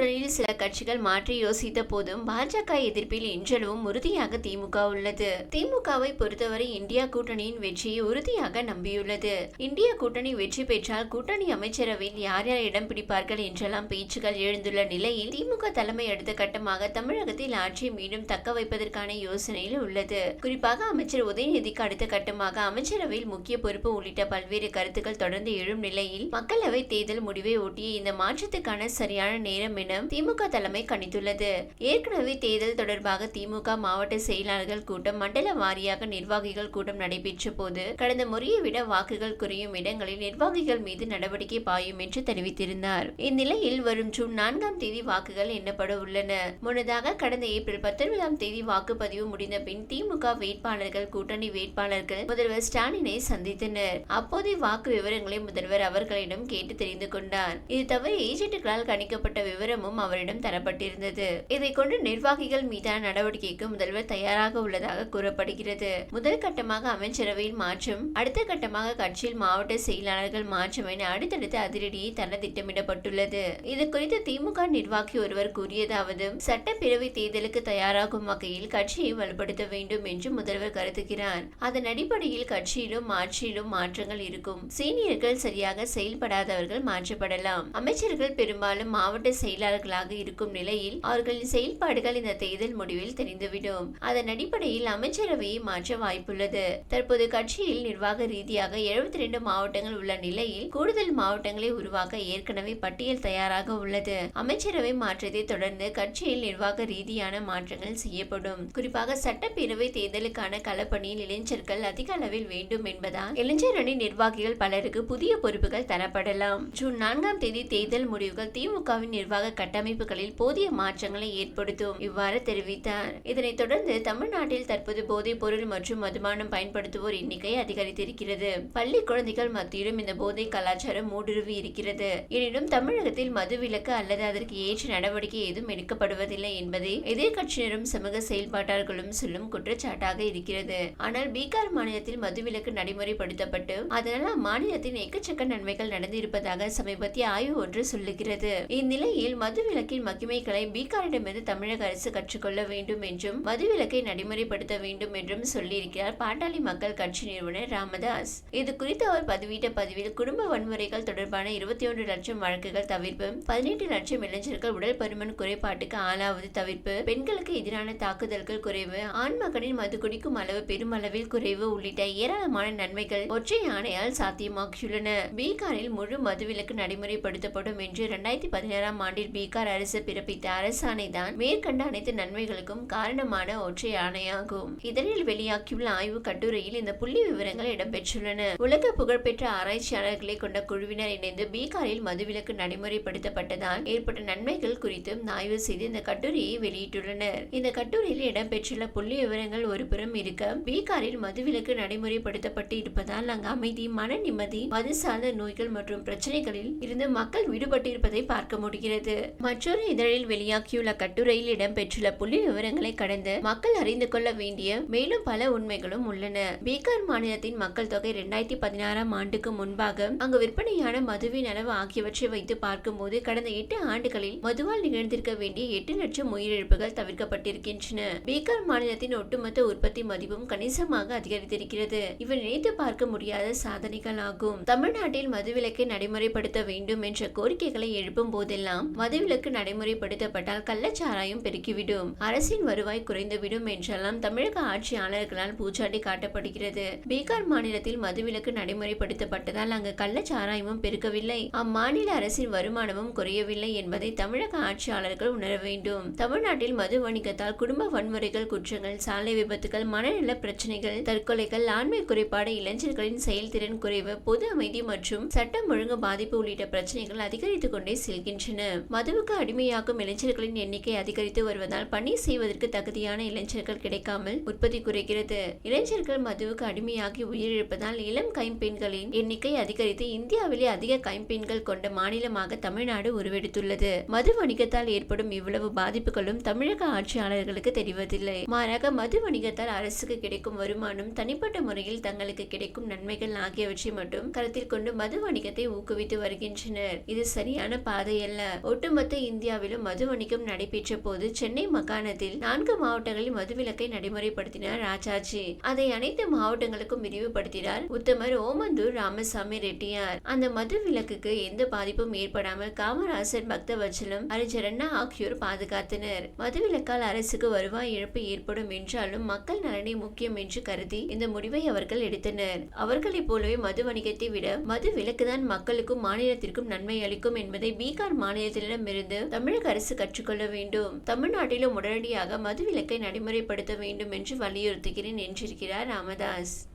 கூட்டணியில் சில கட்சிகள் மாற்றி யோசித்த போதும் பாஜக எதிர்ப்பில் இன்றளவும் உறுதியாக திமுக உள்ளது. திமுகவை பொறுத்தவரை இந்தியா கூட்டணியின் வெற்றியை உறுதியாக நம்பியுள்ளது. இந்தியா கூட்டணி வெற்றி பெற்றால் கூட்டணி அமைச்சரவையில் யார் யார் இடம் பிடிப்பார்கள் என்றெல்லாம் பேச்சுகள் எழுந்துள்ள நிலையில் திமுக தலைமை அடுத்த கட்டமாக தமிழகத்தில் ஆட்சியை மீண்டும் தக்க வைப்பதற்கான யோசனையில் உள்ளது. குறிப்பாக அமைச்சர் உதயநிதிக்கு அடுத்த கட்டமாக அமைச்சரவையில் முக்கிய பொறுப்பு உள்ளிட்ட பல்வேறு கருத்துக்கள் தொடர்ந்து எழும் நிலையில் மக்களவை தேர்தல் முடிவை ஒட்டிய இந்த மாற்றத்துக்கான சரியான நேரம் என திமுக தலைமை கணித்துள்ளது. ஏற்கனவே தேர்தல் தொடர்பாக திமுக மாவட்ட செயலாளர்கள் கூட்டம் மண்டல வாரியாக நிர்வாகிகள் கூட்டம் நடைபெற்ற போது கடந்த முறையை விட வாக்குகள் குறையும் இடங்களில் நிர்வாகிகள் மீது நடவடிக்கை பாயும் என்று தெரிவித்திருந்தார். இந்நிலையில் வரும் ஜூன் நான்காம் தேதி வாக்குகள் எண்ணப்பட உள்ளன. முன்னதாக கடந்த ஏப்ரல் பத்தொன்பதாம் தேதி வாக்குப்பதிவு முடிந்த பின் திமுக வேட்பாளர்கள் கூட்டணி வேட்பாளர்கள் முதல்வர் ஸ்டாலினை சந்தித்தனர். அப்போதே வாக்கு விவரங்களை முதல்வர் அவர்களிடம் கேட்டு தெரிந்து கொண்டார். இது தவிர ஏஜென்ட்டுகளால் கணிக்கப்பட்ட விவரம் விவரமும் அவரிடம் தரப்பட்டிருந்தது. இதை கொண்டு நிர்வாகிகள் மீதான நடவடிக்கைக்கு முதல்வர் தயாராக உள்ளதாக கூறப்படுகிறது. முதல் கட்டமாக அமைச்சரவையில் மாற்றம் அடுத்த கட்டமாக கட்சியில் மாவட்ட செயலாளர்கள் மாற்றம் என அடுத்தடுத்து அதிரடியை தர திட்டமிடப்பட்டுள்ளது இது குறித்து திமுக நிர்வாகி ஒருவர் கூறியதாவது சட்டப்பேரவை தேர்தலுக்கு தயாராகும் வகையில் கட்சியை வலுப்படுத்த வேண்டும் என்று முதல்வர் கருதுகிறார். அதன் அடிப்படையில் கட்சியிலும் ஆட்சியிலும் மாற்றங்கள் இருக்கும். சீனியர்கள் சரியாக செயல்படாதவர்கள் மாற்றப்படலாம். அமைச்சர்கள் பெரும்பாலும் மாவட்ட செயலாளர் செயலாளர்களாக இருக்கும் நிலையில் அவர்களின் செயல்பாடுகள் இந்த தேர்தல் முடிவில் தெரிந்துவிடும். அதன் அடிப்படையில் அமைச்சரவையை மாற்ற வாய்ப்புள்ளது. தற்போது கட்சியில் நிர்வாக ரீதியாக எழுபத்தி ரெண்டு மாவட்டங்கள் உள்ள நிலையில் கூடுதல் மாவட்டங்களை உருவாக்க ஏற்கனவே பட்டியல் தயாராக உள்ளது. அமைச்சரவை மாற்றத்தை தொடர்ந்து கட்சியில் நிர்வாக ரீதியான மாற்றங்கள் செய்யப்படும். குறிப்பாக சட்டப்பேரவை தேர்தலுக்கான களப்பணியில் இளைஞர்கள் அதிக அளவில் வேண்டும் என்பதால் இளைஞர் அணி நிர்வாகிகள் பலருக்கு புதிய பொறுப்புகள் தரப்படலாம். ஜூன் நான்காம் தேதி தேர்தல் முடிவுகள் திமுகவின் நிர்வாக கட்டமைப்புகளில் போதிய மாற்றங்களை ஏற்படுத்தும். இவ்வாறு தெரிவித்தார். இதனைத் தொடர்ந்து தமிழ்நாட்டில் தற்போது போதைப் பொருள் மற்றும் மதுபானம் பயன்படுத்துவோர் எண்ணிக்கை அதிகரித்திருக்கிறது. பள்ளி குழந்தைகள் மத்தியிலும் இந்த போதை கலாச்சாரம் ஊடுருவி இருக்கிறது. எனினும் தமிழகத்தில் மதுவிலக்கு அல்லது அதற்கு ஏற்ற நடவடிக்கை ஏதும் எடுக்கப்படுவதில்லை என்பதை எதிர்க்கட்சியினரும் சமூக செயல்பாட்டாளர்களும் சொல்லும் குற்றச்சாட்டாக இருக்கிறது. ஆனால் பீகார் மாநிலத்தில் மதுவிலக்கு நடைமுறைப்படுத்தப்பட்டு அதனால் அம்மாநிலத்தின் எக்கச்சக்க நன்மைகள் நடந்திருப்பதாக சமீபத்திய ஆய்வு ஒன்று சொல்லுகிறது. இந்நிலையில் மதுவிலக்கின் மகிமைகளை பீகாரிடமிருந்து தமிழக அரசு கற்றுக்கொள்ள வேண்டும் என்றும் மதுவிலக்கை நடைமுறைப்படுத்த வேண்டும் என்றும் சொல்லியிருக்கிறார் பாட்டாளி மக்கள் கட்சி நிறுவனர் ராமதாஸ். இது குறித்து அவர் பதிவிட்ட பதிவில் குடும்ப வன்முறைகள் தொடர்பான இருபத்தி ஒன்று லட்சம் வழக்குகள் தவிர்ப்பு பதினெட்டு லட்சம் இளைஞர்கள் உடல் பருமன் குறைபாட்டுக்கு ஆளாவது தவிர்ப்பு பெண்களுக்கு எதிரான தாக்குதல்கள் குறைவு ஆண் மகனின் மது குடிக்கும் அளவு பெருமளவில் குறைவு உள்ளிட்ட ஏராளமான நன்மைகள் ஒற்றை ஆணையால் சாத்தியமாகியுள்ளன. பீகாரில் முழு மதுவிலக்கு நடைமுறைப்படுத்தப்படும் என்று இரண்டாயிரத்தி பதினேழாம் ஆண்டில் பீகார் அரசு பிறப்பித்த அரசாணை தான் மேற்கண்ட அனைத்து நன்மைகளுக்கும் காரணமான ஒற்றை ஆணையாகும். இதனில் வெளியாகியுள்ள ஆய்வு கட்டுரையில் இந்த புள்ளி விவரங்கள் இடம்பெற்றுள்ளன. உலக புகழ்பெற்ற ஆராய்ச்சியாளர்களை கொண்ட குழுவினர் இணைந்து பீகாரில் மதுவிலக்கு நடைமுறைப்படுத்தப்பட்டதால் ஏற்பட்ட நன்மைகள் குறித்தும் ஆய்வு செய்து இந்த கட்டுரையை வெளியிட்டுள்ளனர். இந்த கட்டுரையில் இடம்பெற்றுள்ள புள்ளி விவரங்கள் ஒரு புறம் இருக்க பீகாரில் மதுவிலக்கு நடைமுறைப்படுத்தப்பட்டு இருப்பதால் அங்கு அமைதி மன நிம்மதி மது சார்ந்த நோய்கள் மற்றும் பிரச்சனைகளில் இருந்து மக்கள் விடுபட்டிருப்பதை பார்க்க முடிகிறது. மற்றொரு இதழில் வெளியாகியுள்ள கட்டுரையில் இடம்பெற்றுள்ள புள்ளி விவரங்களை கடந்து மக்கள் அறிந்து கொள்ள வேண்டிய மேலும் பல உண்மைகளும் உள்ளன. பீகார் மாநிலத்தின் மக்கள் தொகை இரண்டாயிரத்தி பதினாறாம் ஆண்டுக்கு முன்பாக அங்கு விற்பனையான மதுவின் அளவு ஆகியவற்றை வைத்து பார்க்கும்போது கடந்த எட்டு ஆண்டுகளில் மதுவால் நிகழ்ந்திருக்க வேண்டிய எட்டு லட்சம் உயிரிழப்புகள் தவிர்க்கப்பட்டிருக்கின்றன. பீகார் மாநிலத்தின் ஒட்டுமொத்த உற்பத்தி மதிப்பும் கணிசமாக அதிகரித்திருக்கிறது. இவை நினைத்து பார்க்க முடியாத சாதனைகள் ஆகும் தமிழ்நாட்டில் மதுவிலக்கை நடைமுறைப்படுத்த வேண்டும் என்ற கோரிக்கைகளை எழுப்பும் போதெல்லாம் மதுவிலக்கு நடைமுறைப்படுத்தப்பட்டால் கள்ளச்சாராயம் பெருக்கிவிடும். அரசின் வருவாய் குறைந்துவிடும் என்றெல்லாம் தமிழக ஆட்சியாளர்களால் பூச்சாட்டி காட்டப்படுகிறது. பீகார் மாநிலத்தில் மதுவிலக்கு நடைமுறைப்படுத்தப்பட்டதால் அங்கு கள்ளச்சாராயமும் பெருக்கவில்லை. அம்மாநில அரசின் வருமானமும் குறையவில்லை என்பதை தமிழக ஆட்சியாளர்கள் உணர வேண்டும். தமிழ்நாட்டில் மது வணிகத்தால் குடும்ப வன்முறைகள் குற்றங்கள் சாலை விபத்துகள் மனநல பிரச்சனைகள் தற்கொலைகள் ஆண்மை குறைபாடு இளைஞர்களின் செயல்திறன் குறைவு பொது அமைதி மற்றும் சட்டம் ஒழுங்கு பாதிப்பு உள்ளிட்ட பிரச்சனைகள் அதிகரித்துக் கொண்டே செல்கின்றன. மதுவுக்கு அடிமையாகும் இளைஞர்களின் எண்ணிக்கை அதிகரித்து வருவதால் பணி செய்வதற்கு தகுதியான இளைஞர்கள் கிடைக்காமல் உற்பத்தி குறைகிறது. இளைஞர்கள் மதுவுக்கு அடிமையாகி உயிரிழப்பதால் இளம் கைம்பெண்களின் எண்ணிக்கை அதிகரித்து இந்தியாவிலே அதிக கைம்பெண்கள் கொண்ட மாநிலமாக தமிழ்நாடு உருவெடுத்துள்ளது. மது வணிகத்தால் ஏற்படும் இவ்வளவு பாதிப்புகளும் தமிழக ஆட்சியாளர்களுக்கு தெரிவதில்லை. மாறாக மது வணிகத்தால் அரசுக்கு கிடைக்கும் வருமானம் தனிப்பட்ட முறையில் தங்களுக்கு கிடைக்கும் நன்மைகள் ஆகியவற்றை மட்டும் கருத்தில் கொண்டு மது வணிகத்தை ஊக்குவித்து வருகின்றனர். இது சரியான பாதையல்ல ஒட்டு ஒட்டுமொத்த இந்தியாவிலும் மது வணிகம் நடைபெற்ற போது சென்னை மாகாணத்தில் நான்கு மாவட்டங்களில் மதுவிலக்கை நடைமுறைப்படுத்தினார் ராஜாஜி அதை அனைத்து மாவட்டங்களுக்கும் விரிவுபடுத்தினார் உத்தமர் ஓமந்தூர் ராமசாமி ரெட்டியார். அந்த மது விலக்குக்கு எந்த பாதிப்பும் ஏற்படாமல் காமராசர் பக்தவச்சலம் ஹரிஜரண்ணா ஆகியோர் பாதுகாத்தனர். மதுவிலக்கால் அரசுக்கு வருவாய் இழப்பு ஏற்படும் என்றாலும் மக்கள் நலனே முக்கியம் என்று கருதி இந்த முடிவை அவர்கள் எடுத்தனர். அவர்களைப் போலவே மது வணிகத்தை விட மது விலக்குதான் மக்களுக்கும் மாநிலத்திற்கும் நன்மை அளிக்கும் என்பதை பீகார் மாநிலத்திடமிருந்து தமிழக அரசு கற்றுக்கொள்ள வேண்டும். தமிழ்நாட்டிலும் உடனடியாக மது விலக்கை நடைமுறைப்படுத்த வேண்டும் என்று வலியுறுத்துகிறேன் என்றிருக்கிறார் ராமதாஸ்.